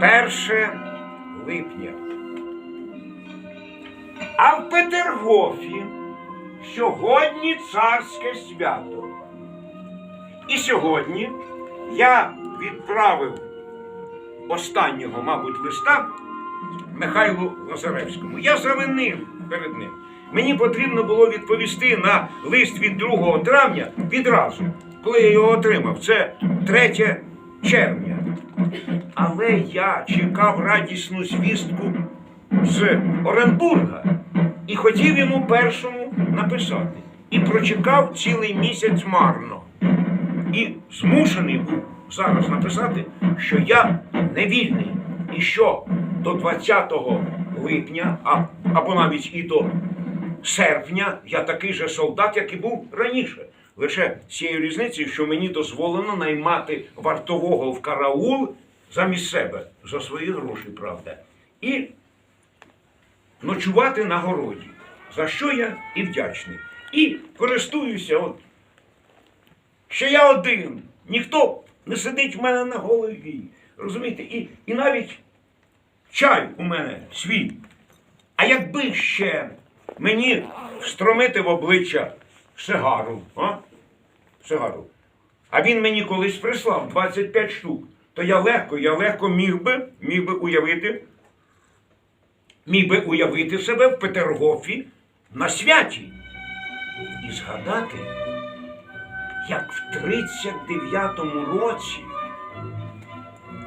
1 липня. А в Петергофі сьогодні царське свято. І сьогодні я відправив останнього, мабуть, листа Михайлу Лазаревському. Я завинив перед ним. Мені потрібно було відповісти на лист від 2 травня відразу, коли я його отримав. Це 3 червня. Але я чекав радісну звістку з Оренбурга і хотів йому першому написати. І прочекав цілий місяць марно. І змушений був зараз написати, що я не вільний і що до 20 липня, а, або навіть і до серпня я такий же солдат, як і був раніше. Лише з цією різницею, що мені дозволено наймати вартового в караул замість себе за свої гроші, правда. І ночувати на городі, за що я і вдячний. І користуюся от що я один, ніхто не сидить в мене на голові. Розумієте? І, і навіть чай у мене свій. А якби ще мені встромити в обличчя сигару, а? Сигару. А він мені колись прислав 25 штук. То я легко, я легко міг би, міг би уявити, міг би уявити себе в Петергофі на святі. І згадати, як в 39-му році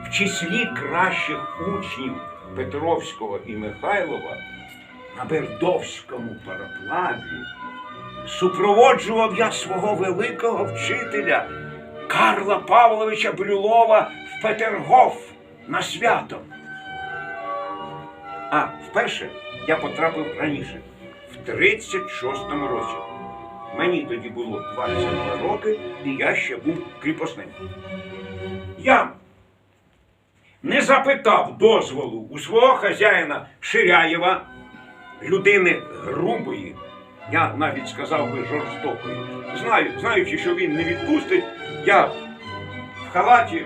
в числі кращих учнів Петровського і Михайлова на Бердовському пароплаві супроводжував я свого великого вчителя Карла Павловича Брюлова в Петергоф на свято. А вперше я потрапив раніше, в 36-му році. Мені тоді було 22 роки, і я ще був кріпосним. Я не запитав дозволу у свого хазяїна Ширяєва, людини грубої, я навіть сказав би жорстокої. Знаю, знаючи, що він не відпустить, я в халаті,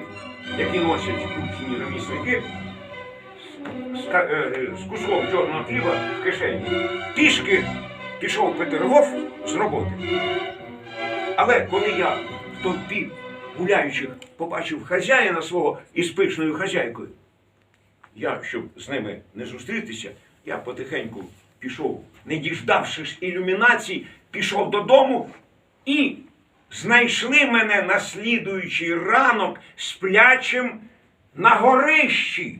який носять учні ремісники, з, е, з куском чорного хліба в кишені, пішки пішов Петергоф з роботи. Але коли я в толпі гуляючих побачив хазяїна свого із пишною хазяйкою, я, щоб з ними не зустрітися, я потихеньку пішов, не діждавшись ілюмінації, пішов додому і знайшли мене на слідуючий ранок сплячим на горищі.